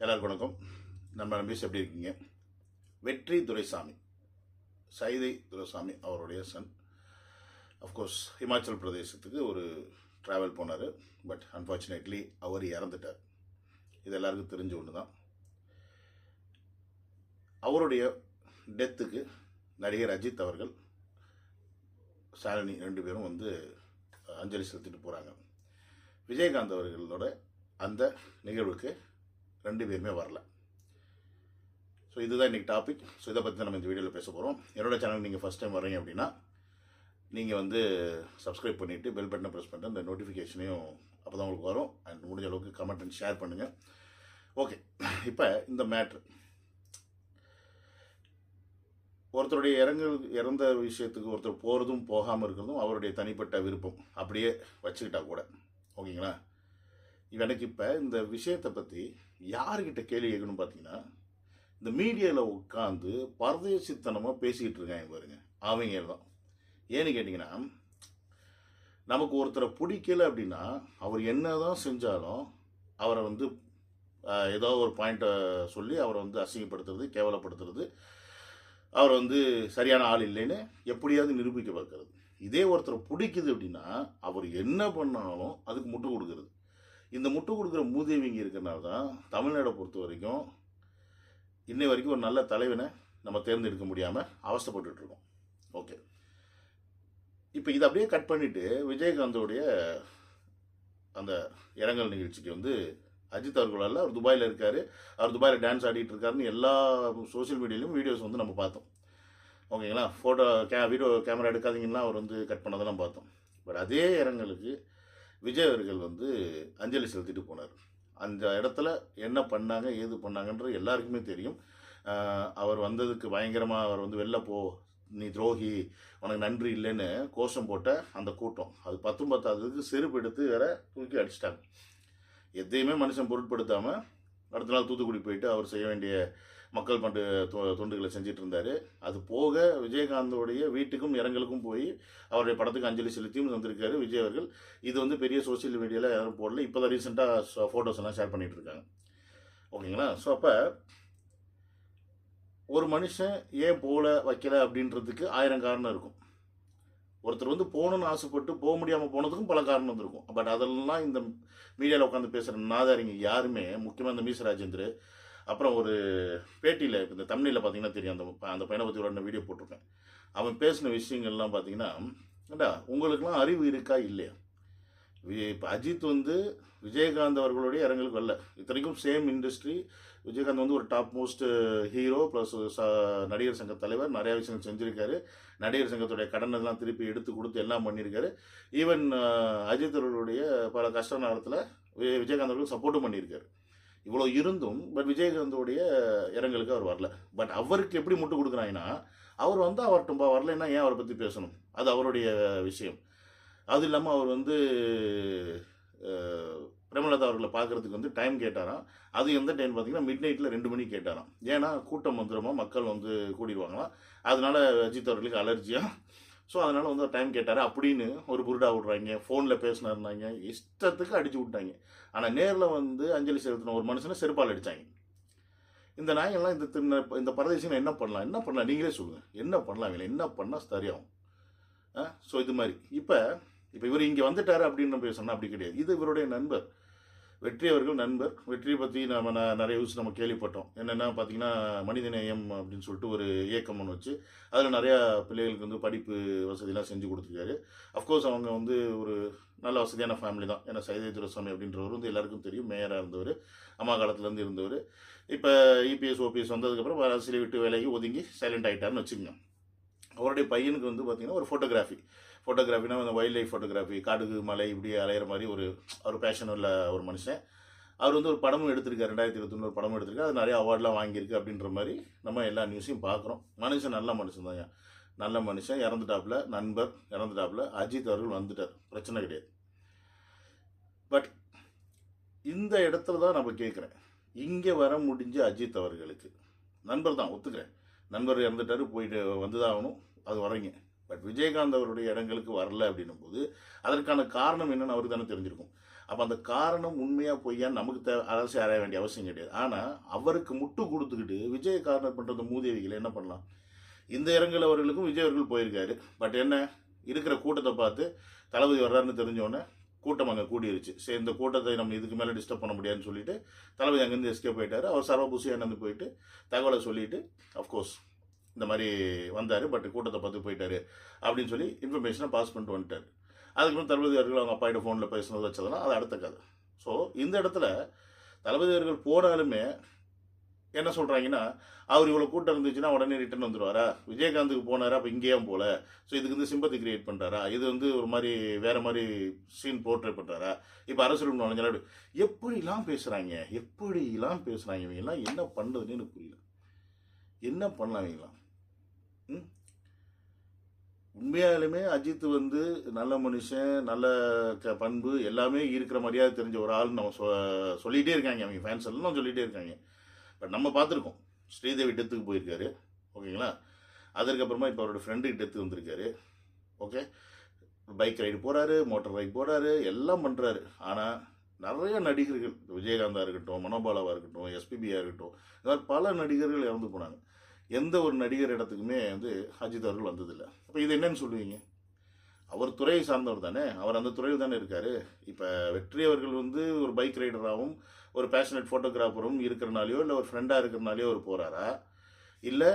எல்லாருக்கும் வணக்கம். நம்ம நம்பிஸ் எப்படி இருக்கீங்க? வெற்றி துரைசாமி சைதை துரைசாமி அவருடைய சன் அஃப்கோர்ஸ் ஹிமாச்சல் பிரதேசத்துக்கு ஒரு ட்ராவல் போனார் பட் அன்ஃபார்ச்சுனேட்லி அவர் இறந்துட்டார். இது எல்லாருக்கும் தெரிஞ்ச ஒன்று தான் அவருடைய டெத்துக்கு நடிகர் அஜித் அவர்கள் ஷாலினி ரெண்டு பேரும் வந்து அஞ்சலி செலுத்திட்டு போகிறாங்க விஜயகாந்த் அவர்களோட அந்த நிகழ்வுக்கு ரெண்டு பேருமே வரல. ஸோ இதுதான் இன்றைக்கி டாபிக் ஸோ இதை பற்றி நம்ம இந்த வீடியோவில் பேச போகிறோம் என்னோட சேனல் நீங்கள் ஃபஸ்ட் டைம் வரீங்க அப்படின்னா நீங்கள் வந்து சப்ஸ்கிரைப் பண்ணிவிட்டு பெல் பட்டனை ப்ரெஸ் பண்ணிட்டு அந்த நோட்டிஃபிகேஷனையும் அப்போ தான் உங்களுக்கு வரும். அண்ட் முடிஞ்ச அளவுக்கு கமெண்ட் அண்ட் ஷேர் பண்ணுங்கள் ஓகே இப்போ இந்த மேட்ரு ஒருத்தருடைய இறங்கு இறந்த விஷயத்துக்கு ஒருத்தர் போகிறதும் போகாமல் இருக்கிறதும் அவருடைய தனிப்பட்ட விருப்பம். அப்படியே வச்சுக்கிட்டா கூட. ஓகேங்களா எனக்கு இப்போ இந்த விஷயத்தை பற்றி யாருக்கிட்ட கேள்வி கேட்கணும் பார்த்தீங்கன்னா இந்த மீடியாவில் உட்காந்து பரதேசித்தனமாக பேசிக்கிட்டு இருக்காங்க பாருங்க. அவங்க தான் ஏன்னு கேட்டிங்கன்னா நமக்கு ஒருத்தரை பிடிக்கல அப்படின்னா அவர் என்ன தான் செஞ்சாலும் அவரை வந்து ஏதாவது ஏதோ ஒரு பாயிண்ட்டை சொல்லி அவரை வந்து அசிங்கப்படுத்துறது கேவலப்படுத்துறது அவர் வந்து சரியான ஆள் இல்லைன்னு எப்படியாவது நிரூபிக்க பார்க்கறது. இதே ஒருத்தரை பிடிக்குது அப்படின்னா அவர் என்ன பண்ணாலும் அதுக்கு முட்டு கொடுக்கறது. இந்த முட்டு கொடுக்குற மூதேவிங்க இருக்கிறனால தான் தமிழ்நாடை பொறுத்த வரைக்கும் இன்னை வரைக்கும் ஒரு நல்ல தலைவனை நம்ம தேர்ந்தெடுக்க முடியாமல் அவஸ்தைப்பட்டுட்டு இருக்கோம். ஓகே. இப்போ இதை அப்படியே கட் பண்ணிவிட்டு விஜயகாந்தோடைய அந்த இரங்கல் நிகழ்ச்சிக்கு வந்து அஜித் அவர்களால் அவர் துபாயில் இருக்கார். அவர் துபாயில் டான்ஸ் ஆடிட்டு இருக்காருன்னு எல்லா சோஷியல் மீடியாலையும் வீடியோஸ் வந்து நம்ம பார்த்தோம். ஓகேங்களா? ஃபோட்டோ கே வீடியோ கேமரா எடுக்காதீங்கன்னா அவர் வந்து கட் பண்ணதெல்லாம் பார்த்தோம். பட் அதே இரங்கலுக்கு விஜய் அவர்கள் வந்து அஞ்சலி செலுத்திட்டு போனார். அந்த இடத்துல என்ன பண்ணாங்க ஏது பண்ணாங்கன்றது எல்லாருக்குமே தெரியும். அவர் வந்ததுக்கு பயங்கரமாக அவர் வந்து வெளில போ நீ துரோகி உனக்கு நன்றி இல்லைன்னு கோஷம் போட்ட அந்த கூட்டம். அது பத்தும் பத்தாததுக்கு செருப்பு எடுத்து வேற தூக்கி அடிச்சிட்டாங்க. எதையுமே மனுஷன் பொருட்படுத்தாமல் அடுத்த நாள் தூத்துக்குடி போயிட்டு அவர் செய்ய வேண்டிய மக்கள் பண்டு தொ- தொண்டுகளை செஞ்சிட்டு இருந்தார் அது போக விஜயகாந்தோடைய வீட்டுக்கும் இரங்கலுக்கும் போய் அவருடைய படத்துக்கு அஞ்சலி செலுத்தியும் வந்திருக்காரு விஜய் அவர்கள். இது வந்து பெரிய சோஷியல் மீடியாவில் யாரும் போடல. இப்போ தான் ரீசெண்டாக ஃபோட்டோஸ் எல்லாம் ஷேர் பண்ணிகிட்டு இருக்காங்க ஓகேங்களா ஸோ அப்போ ஒரு மனுஷன் ஏன் போகல வைக்கல அப்படின்றதுக்கு ஆயிரம் காரணம் இருக்கும். ஒருத்தர் வந்து போகணும்னு ஆசைப்பட்டு போக முடியாமல் போனதுக்கும் பல காரணம் இருந்திருக்கும் பட் அதெல்லாம் இந்த மீடியாவில் உட்காந்து பேசுகிற நாதாரிங்க யாருமே முக்கியமாக இந்த மீச ராஜேந்திர அப்புறம் ஒரு பேட்டியில் இந்த தமிழில் பார்த்தீங்கன்னா தெரியும். அந்த ப- அந்த பையனை பற்றி ஒரு வீடியோ போட்டிருக்கேன். அவன் பேசின விஷயங்கள்லாம் பார்த்தீங்கன்னா ஏண்டா உங்களுக்குலாம் அறிவு இருக்கா இல்லையா? இப்போ அஜித் வந்து விஜயகாந்த் அவர்களுடைய இரங்கலுக்கு வரல இத்தனைக்கும் சேம் இண்டஸ்ட்ரி விஜயகாந்த் வந்து ஒரு டாப் மோஸ்ட் ஹீரோ ப்ளஸ் நடிகர் சங்க தலைவர். நிறைய விஷயங்கள் செஞ்சுருக்காரு. நடிகர் சங்கத்துடைய கடன் எல்லாம் திருப்பி எடுத்து கொடுத்து எல்லாம் பண்ணியிருக்காரு ஈவன் அஜித் அவர்களுடைய பல கஷ்ட நேரத்தில் விஜயகாந்த் அவர்களுக்கு சப்போர்ட்டும் பண்ணியிருக்காரு இவ்வளோ இருந்தும் பட் விஜயகாந்தோடைய இரங்கலுக்கு அவர் வரல. பட் அவருக்கு எப்படி முட்டு கொடுக்குறாங்கன்னா அவர் வந்து அவர்கிட்ட வரலைன்னா ஏன் அவரை பற்றி பேசணும்? அது அவருடைய விஷயம். அது இல்லாமல் அவர் வந்து பிரேமலதா அவர்களை பார்க்கறதுக்கு வந்து டைம் கேட்டாராம். அது எந்த டைம் பார்த்தீங்கன்னா மிட் நைட்டில் ரெண்டு மணிக்கு கேட்டாராம். ஏன்னா கூட்டம் வந்துருமா மக்கள் வந்து கூடிடுவாங்களாம். அதனால் அஜித் அவர்களுக்கு அலர்ஜியாக ஸோ அதனால் வந்து டைம் கேட்டார் அப்படின்னு ஒரு புருடா விட்றாங்க ஃபோனில் பேசினாருனாங்க இஷ்டத்துக்கு அடிச்சு விட்டாங்க ஆனால் நேரில் வந்து அஞ்சலி செலுத்தின ஒரு மனுஷனை செருப்பால் அடித்தாங்க இந்த நாயெல்லாம் இந்த திருந இந்த பரதேசியில் என்ன பண்ணலாம்? என்ன பண்ணலாம்? நீங்களே சொல்லுங்கள் என்ன பண்ணலாம்? இவங்களை என்ன பண்ணால் சரியாகும்? ஸோ இது மாதிரி. இப்போ இப்போ இவர் இங்கே வந்துட்டார் அப்படின்னு நம்ம சொன்னால் அப்படி கிடையாது. இது இவருடைய நண்பர். வெற்றி அவர்கள் நண்பர். வெற்றியை பற்றி நம்ம நிறைய விஷயம் நம்ம கேள்விப்பட்டோம். என்னென்னா பார்த்தீங்கன்னா மனிதநேயம் அப்படின்னு சொல்லிட்டு ஒரு இயக்கம் ஒன்று வச்சு அதில் நிறையா பிள்ளைகளுக்கு வந்து படிப்பு வசதியெல்லாம் செஞ்சு கொடுத்துருக்காரு. அஃப்கோர்ஸ் அவங்க வந்து ஒரு நல்ல வசதியான ஃபேமிலி தான். ஏன்னா சைதை துரசாமி அப்படின்றவர் வந்து எல்லாருக்கும் தெரியும். மேயராக இருந்தவர் அம்மா காலத்துலேருந்து இருந்தவர். இப்போ இபிஎஸ் ஓபிஎஸ் வந்ததுக்கப்புறம் அரசியலை விட்டு வேலைக்கு ஒதுங்கி சைலண்ட் ஆகிட்டார்னு வச்சுக்கோங்க. அவருடைய பையனுக்கு வந்து பார்த்தீங்கன்னா ஒரு ஃபோட்டோகிராஃபி ஃபோட்டோகிராஃபினா அந்த வைல்ட் லைஃப் ஃபோட்டோகிராஃபி காடுகு மலை இப்படி அலையிற மாதிரி ஒரு ஒரு பேஷன் உள்ள ஒரு மனுஷன். அவர் வந்து ஒரு படமும் எடுத்திருக்காரு ரெண்டாயிரத்தி இருபத்தொன்னு படமும் எடுத்திருக்காரு. அது நிறைய அவார்ட்லாம் வாங்கியிருக்கு அப்படின்ற மாதிரி நம்ம எல்லா நியூஸையும் பார்க்குறோம். மனுஷன் நல்ல மனுஷன் தான் நல்ல மனுஷன் இறந்துட்டாப்புல நண்பர் இறந்துட்டாப்புல அஜித் அவர்கள் வந்துட்டார். பிரச்சனை கிடையாது. பட் இந்த இடத்துல தான் நம்ம கேட்குறேன். இங்கே வர முடிஞ்ச அஜித் அவர்களுக்கு. நண்பர் தான் ஒத்துக்கிறேன். நண்பர் இறந்துட்டாரு போயிட்டு வந்து தான் ஆகணும். அது வரீங்க பட் விஜயகாந்த் அவருடைய இடங்களுக்கு வரல அப்படின்னும் போது அதற்கான காரணம் என்னன்னு அவருக்கு தானே தெரிஞ்சிருக்கும். அப்போ அந்த காரணம் உண்மையாக பொய்யா நமக்கு தேவை அரசு அறைய வேண்டிய அவசியம் கிடையாது. ஆனால் அவருக்கு முட்டு கொடுத்துக்கிட்டு விஜய் கார்னர் பண்ணுற மூதேவிகளை என்ன பண்ணலாம்? இந்த இரங்கல் அவர்களுக்கும் விஜய் அவர்கள் போயிருக்காரு. பட் என்ன? இருக்கிற கூட்டத்தை பார்த்து தளபதி வர்றாருன்னு தெரிஞ்சோடனே கூட்டம் அங்கே கூடிருச்சு. சரி இந்த கூட்டத்தை நம்ம இதுக்கு மேலே டிஸ்டர்ப் பண்ண முடியாதுன்னு சொல்லிட்டு தளபதி அங்கேருந்து எஸ்கே போயிட்டாரு அவர் சர்வபூசியானந்து போயிட்டு தகவலை சொல்லிட்டு அஃப்கோர்ஸ் இந்த மாதிரி வந்தார் பட் கூட்டத்தை பார்த்து போயிட்டாரு அப்படின்னு சொல்லி இன்ஃபர்மேஷனை பாஸ் பண்ணிட்டு வந்துட்டார். அதுக்கப்புறம் தளபதி அவர்கள் அவங்க அப்பாயிட்ட ஃபோனில் பேசுனது வச்சதுனா அது அடுத்த கதை. ஸோ இந்த இடத்துல தளபதி அவர்கள் போனாலுமே என்ன சொல்கிறாங்கன்னா அவர் இவ்வளோ கூட்டம் இருந்துச்சுன்னா உடனே ரிட்டர்ன் வந்துடுவாரா விஜயகாந்துக்கு போனாரா? அப்போ இங்கேயும் போல. ஸோ இதுக்கு வந்து சிம்பத்தி கிரியேட் பண்ணுறாரா இது வந்து ஒரு மாதிரி வேறு மாதிரி சீன் போர்ட்ரே பண்ணுறாரா இப்போ அரசியல் நுழைஞ்சாலும் எப்படிலாம் பேசுகிறாங்க எப்படிலாம் பேசுகிறாங்க இவங்கெல்லாம் என்ன பண்ணுறதுன்னு எனக்கு புரியல. என்ன பண்ணலாம் இவங்களாம் உண்மையாலுமே அஜித் வந்து நல்ல மனுஷன் நல்ல க பண்பு எல்லாமே இருக்கிற மரியாதை தெரிஞ்ச ஒரு ஆள்னு நம்ம சொ சொல்லிகிட்டே இருக்காங்க அவங்க ஃபேன்ஸ் எல்லாம் சொல்லிகிட்டே இருக்காங்க. பட் நம்ம பார்த்துருக்கோம். ஸ்ரீதேவி டெத்துக்கு போயிருக்காரு. ஓகேங்களா? அதற்கப்புறமா இப்போ அவரோட ஃப்ரெண்டுக்கு டெத்து வந்திருக்காரு. ஓகே பைக் ரைடு போகிறாரு மோட்டார் ரைடு போகிறாரு எல்லாம் பண்ணுறாரு ஆனால் நிறைய நடிகர்கள் விஜயகாந்தாக இருக்கட்டும் மனோபாலாவாக இருக்கட்டும் எஸ்பிபியாக இருக்கட்டும் இந்த மாதிரி பல நடிகர்கள் இறந்து போனாங்க. எந்த ஒரு நடிகர் இடத்துக்குமே வந்து அஜித் அவர்கள் வந்ததில்லை. அப்போ இது என்னன்னு சொல்லுவீங்க? அவர் துறையை சார்ந்தவர் தானே? அவர் அந்த துறையில் தானே இருக்கார். இப்போ வெற்றி அவர்கள் வந்து ஒரு பைக் ரைடராகவும் ஒரு பேஷனட் ஃபோட்டோகிராஃபரும் இருக்கிறனாலையோ இல்லை ஒரு ஃப்ரெண்டாக இருக்கிறனாலையோ அவர் போகிறாரா இல்லை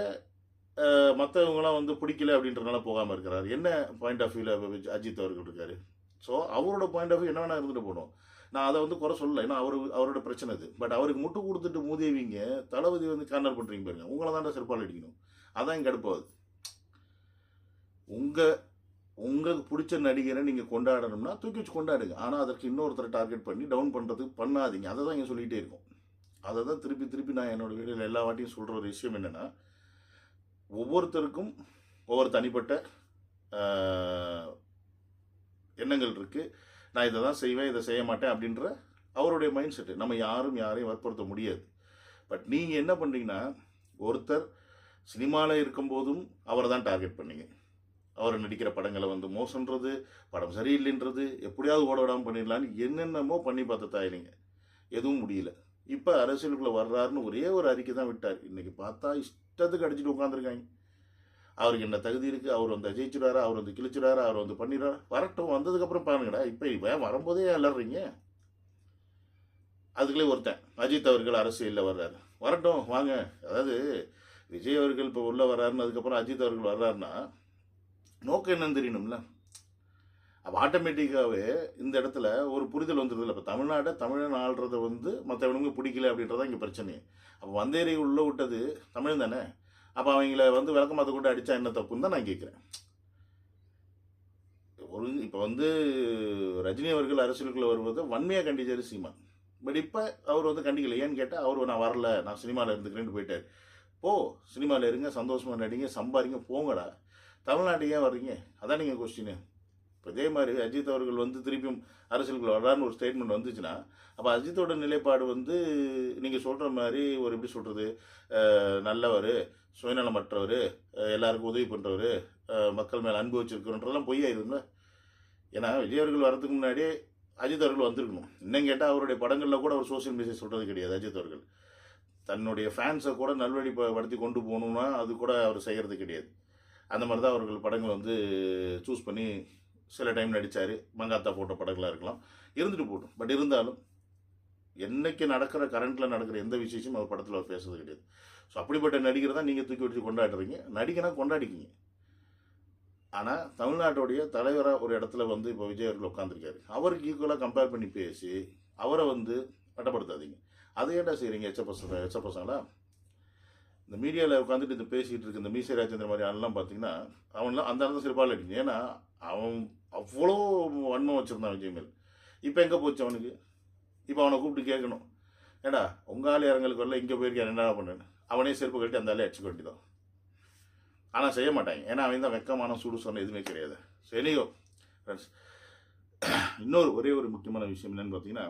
மற்றவங்களாம் வந்து பிடிக்கல அப்படின்றனால போகாமல் இருக்கிறார். என்ன பாயிண்ட் ஆஃப் வியூவில் அஜித் அவர்கள் இருக்கார்? ஸோ அவரோட பாயிண்ட் ஆஃப் வியூ என்ன வேணால் இருந்துட்டு போகணும். நான் அதை வந்து குறை சொல்லலை. ஏன்னா அவரு அவரோட பிரச்சனை அது. பட் அவருக்கு முட்டு கொடுத்துட்டு மூதேவிங்க தளபதி வந்து கார்னர் பண்ணுறீங்க பாருங்க. உங்களை தான் செருப்பால் அடிக்கணும். அதான் இங்கே அடுப்பாகுது உங்கள் உங்களுக்கு பிடிச்ச நடிகரை நீங்கள் கொண்டாடணும்னா தூக்கி வச்சு கொண்டாடுங்க. ஆனால் அதற்கு இன்னொருத்தரை டார்கெட் பண்ணி டவுன் பண்ணுறதுக்கு பண்ணாதீங்க. அதை தான் இங்கே சொல்லிகிட்டே இருக்கும். அதை தான் திருப்பி திருப்பி நான் என்னோடய வீடியோவில் எல்லா வாட்டியும் சொல்கிற ஒரு விஷயம் என்னென்னா ஒவ்வொருத்தருக்கும் ஒவ்வொரு தனிப்பட்ட எண்ணங்கள் இருக்குது நான் இதை தான் செய்வேன் இதை செய்ய மாட்டேன் அப்படின்ற அவருடைய மைண்ட் செட்டு நம்ம யாரும் யாரையும் வற்புறுத்த முடியாது. பட் நீங்கள் என்ன பண்ணுறீங்கன்னா ஒருத்தர் சினிமாவில் இருக்கும்போதும் அவரை தான் டார்கெட் பண்ணீங்க. அவர் நடிக்கிற படங்களை வந்து மோசன்றது படம் சரியில்லைன்றது எப்படியாவது ஓட விடாமல் பண்ணிடலான்னு என்னென்னமோ பண்ணி பார்த்து தாயிலிங்க எதுவும் முடியல. இப்போ அரசியலுக்குள்ளே வர்றாருன்னு ஒரே ஒரு அறிக்கை தான் விட்டார். இன்றைக்கி பார்த்தா இஷ்டத்துக்கு அடிச்சுட்டு உட்காந்துருக்காங்க அவருக்கு என்ன தகுதி இருக்குது அவர் வந்து ஜெயிச்சிடாரா அவர் வந்து கிழிச்சிடாரா அவர் வந்து பண்ணிடுறாரா வரட்டும் வந்ததுக்கப்புறம் பாருங்கடா. இப்போ இப்போ வரும்போதே அலறீங்க. அதுக்குள்ளே ஒருத்தன் அஜித் அவர்கள் அரசியலில் வர்றாரு. வரட்டும் வாங்க. அதாவது விஜய் அவர்கள் இப்போ உள்ளே வர்றாருன்னு அதுக்கப்புறம் அஜித் அவர்கள் வர்றாருன்னா நோக்கம் என்னன்னு தெரியணும்ல. அப்போ ஆட்டோமேட்டிக்காகவே இந்த இடத்துல ஒரு புரிதல் வந்துடுதுல இப்போ தமிழ்நாட்டை தமிழன் ஆள்றதை வந்து மற்றவனுங்க பிடிக்கல அப்படின்றதான் இங்கே பிரச்சனை அப்போ வந்தேரி உள்ளே விட்டது தமிழ் தானே? அப்போ அவங்கள வந்து விளக்கமாத்த கூட அடித்தா என்ன தப்புன்னு தான் நான் கேட்குறேன் ஒரு இப்போ வந்து ரஜினி அவர்கள் அரசியலுக்குள்ளே வருவது வன்மையாக கண்டிச்சாரு சீமான் பட் இப்போ அவர் வந்து கண்டிக்கல. ஏன்னு கேட்டால் அவர் நான் வரல நான் சினிமாவில் இருந்துக்கிறேன்னு போயிட்டார். போ சினிமாவில் இருங்க சந்தோஷமாக நடிங்க சம்பாதிங்க போங்கடா. தமிழ்நாட்டுக்கு ஏன் வர்றீங்க? அதான் நீங்கள் கொஸ்டின் இப்போ இதே மாதிரி அஜித் அவர்கள் வந்து திருப்பியும் அரசியலுக்குள்ள வரலான்னு ஒரு ஸ்டேட்மெண்ட் வந்துச்சுன்னா அப்போ அஜித்தோட நிலைப்பாடு வந்து நீங்கள் சொல்கிற மாதிரி ஒரு எப்படி சொல்கிறது நல்லவர் சுயநலமற்றவர் எல்லாருக்கும் உதவி பண்ணுறவர் மக்கள் மேலே அன்பு வச்சிருக்கிறன்றதெல்லாம் பொய்யாயிருதுங்களா ஏன்னா விஜய் அவர்கள் வரதுக்கு முன்னாடியே அஜித் அவர்கள் வந்திருக்கணும். இன்னும் கேட்டால் அவருடைய படங்களில் கூட அவர் சோசியல் மீடியா சொல்கிறது கிடையாது அஜித் அவர்கள். தன்னுடைய ஃபேன்ஸை கூட நல்வழிப்படுத்தி கொண்டு போகணும்னா அது கூட அவர் செய்கிறது கிடையாது. அந்த மாதிரி தான் அவர்கள் படங்கள் வந்து சூஸ் பண்ணி சில டைம் நடித்தார் மங்காத்தா போட்ட படங்களாக இருக்கலாம். இருந்துட்டு போட்டோம் பட் இருந்தாலும் என்னைக்கு நடக்கிற கரண்ட்டில் நடக்கிற எந்த விசேஷமும் அவர் படத்தில் அவர் பேசுறது கிடையாது. ஸோ அப்படிப்பட்ட நடிகரை தான் நீங்கள் தூக்கி வச்சு கொண்டாடுறீங்க. நடிகனா கொண்டாடிக்கிங்க. ஆனால் தமிழ்நாட்டுடைய தலைவராக ஒரு இடத்துல வந்து இப்போ விஜய் அவர்கள் உட்காந்துருக்காரு அவருக்கு ஈக்குவலாக கம்பேர் பண்ணி பேசி அவரை வந்து பட்டப்படுத்தாதீங்க. அதை ஏன்டா செய்கிறீங்க எச்ச பசங்க எச்ச பசங்களா இந்த மீடியாவில் உட்காந்துட்டு இந்த பேசிகிட்டு இருக்க இந்த மீசை ராஜேந்திர மாதிரி ஆள்லாம் பார்த்தீங்கன்னா அவன்லாம் அந்த அளவுக்கு சிறப்பாக அடிக்கணும் ஏன்னா அவன் அவ்வளோ வன்மம் வச்சுருந்தான் விஜய் மேல். இப்போ எங்கே போச்சு அவனுக்கு? இப்போ அவனை கூப்பிட்டு கேட்கணும். ஏடா உங்கள் ஆள் இறங்கலுக்கு வரல இங்கே போயிருக்கேன் என்னடா பண்ணேன்னு அவனே செருப்பு கட்டி அந்த ஆளே அடிச்சுக்க வேண்டியதான் ஆனால் செய்ய மாட்டாங்க. ஏன்னா அவன் தான் வெக்கமான சூடு சொன்ன எதுவுமே கிடையாது. சரியோ ஃப்ரெண்ட்ஸ் இன்னொரு ஒரே ஒரு முக்கியமான விஷயம் என்னென்னு பார்த்தீங்கன்னா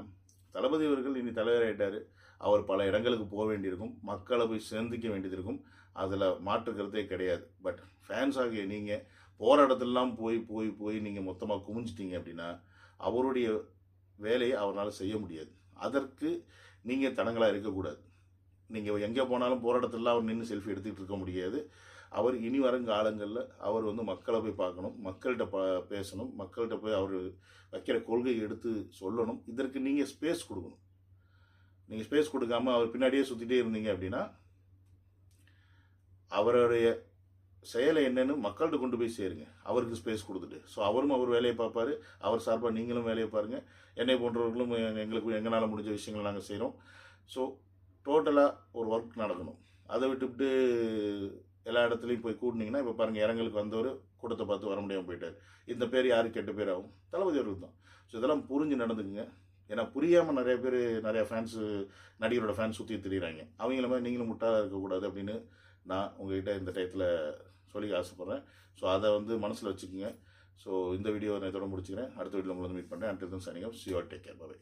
தளபதி அவர்கள் இனி தலைவராயிட்டார். அவர் பல இடங்களுக்கு போக வேண்டியிருக்கும். மக்களை போய் சேர்ந்திக்க வேண்டியது இருக்கும் அதில் மாற்றுக்கிறதே கிடையாது. பட் ஃபேன்ஸ் ஆகிய நீங்கள் போகிற இடத்துலலாம் போய் போய் போய் நீங்கள் மொத்தமாக குமிஞ்சிட்டீங்க அப்படின்னா அவருடைய வேலையை அவரால் செய்ய முடியாது. அதற்கு நீங்கள் தடங்களாக இருக்கக்கூடாது. நீங்கள் எங்கே போனாலும் போராட்டத்தில் அவர் நின்று செல்ஃபி எடுத்துகிட்டு இருக்க முடியாது. அவர் இனி வரும் காலங்களில் அவர் வந்து மக்களை போய் பார்க்கணும் மக்கள்கிட்ட ப பேசணும் மக்கள்கிட்ட போய் அவர் வைக்கிற கொள்கையை எடுத்து சொல்லணும். இதற்கு நீங்கள் ஸ்பேஸ் கொடுக்கணும். நீங்கள் ஸ்பேஸ் கொடுக்காம அவர் பின்னாடியே சுற்றிட்டே இருந்தீங்க அப்படின்னா அவருடைய செயலை என்னென்னு மக்கள்கிட்ட கொண்டு போய் சேருங்க. அவருக்கு ஸ்பேஸ் கொடுத்துட்டு. ஸோ அவரும் அவர் வேலையை பார்ப்பாரு. அவர் சார்பாக நீங்களும் வேலையை பாருங்கள் என்னை போன்றவர்களும் எங்களுக்கு எங்களால் முடிஞ்ச விஷயங்களை நாங்கள் செய்கிறோம் ஸோ டோட்டலாக ஒரு ஒர்க் நடக்கணும். அதை விட்டுவிட்டு எல்லா இடத்துலையும் போய் கூட்டினீங்கன்னா இப்போ பாருங்கள் இறங்கலுக்கு வந்தவர் கூட்டத்தை பார்த்து வர முடியாமல் போயிட்டார். இந்த பேர் யாரும் கெட்ட பேர் ஆகும். தளபதி அவர்கள் தான். ஸோ இதெல்லாம் புரிஞ்சு நடந்துக்குங்க. ஏன்னா புரியாமல் நிறைய பேர் நிறைய ஃபேன்ஸு நடிகரோட ஃபேன்ஸ் சுற்றி திரியிறாங்க. அவங்கள மாதிரி நீங்களும் முட்டாளாக இருக்கக்கூடாது அப்படின்னு நான் உங்ககிட்ட இந்த டயத்தில் சொல்லி ஆசைப்பட்றேன். ஸோ அதை வந்து மனசில் வச்சுக்கோங்க. ஸோ இந்த வீடியோ நான் இதோட முடிச்சுக்கிறேன். அடுத்த வீட்டில் உங்களை மீட் பண்ணுறேன் அண்ட் சனிகம் சியோ டேக் கேர் பாய்